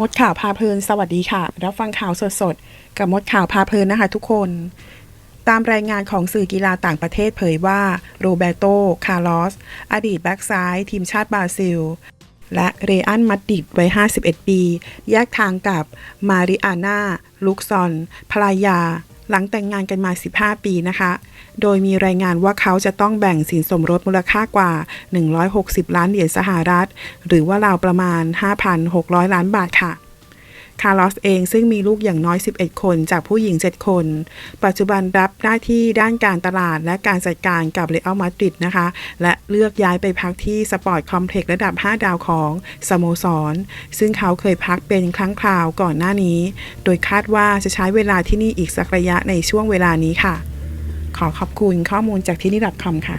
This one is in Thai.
มดข่าวพาเพลินสวัสดีค่ะ รับฟังข่าวสดๆ กับมดข่าวพาเพลินนะคะทุกคน ตามรายงานของสื่อกีฬาต่างประเทศเผยว่าโรเบโต คาร์ลอส อดีตแบ็กซ้าย ทีมชาติบราซิล และเรอันมัดดิดวัย 51 ปี แยกทางกับมาริอาน่า ลุกซอนภรรยา หลังแต่งงานกันมา 15 ปีนะคะ โดยมีรายงานว่าเขาจะต้องแบ่งสินสมรสมูลค่ากว่า 160 ล้านเหรียญสหรัฐ หรือว่าราวประมาณ 5,600 ล้านบาทค่ะ คาร์ลอสเองซึ่งมีลูกอย่างน้อย 11 คนจากผู้หญิง 7 คน ปัจจุบันรับหน้าที่ด้านการตลาดและการจัดการกับเรอัลมาดริดนะคะ และเลือกย้ายไปพักที่สปอร์ตคอมเพล็กซ์ระดับ 5 ดาวของสโมสร ซึ่งเขาเคยพักเป็นครั้งคราวก่อนหน้านี้ โดยคาดว่าจะใช้เวลาที่นี่อีกสักระยะในช่วงเวลานี้ค่ะ ขอขอบคุณข้อมูลจากที่นี่ .com ค่ะ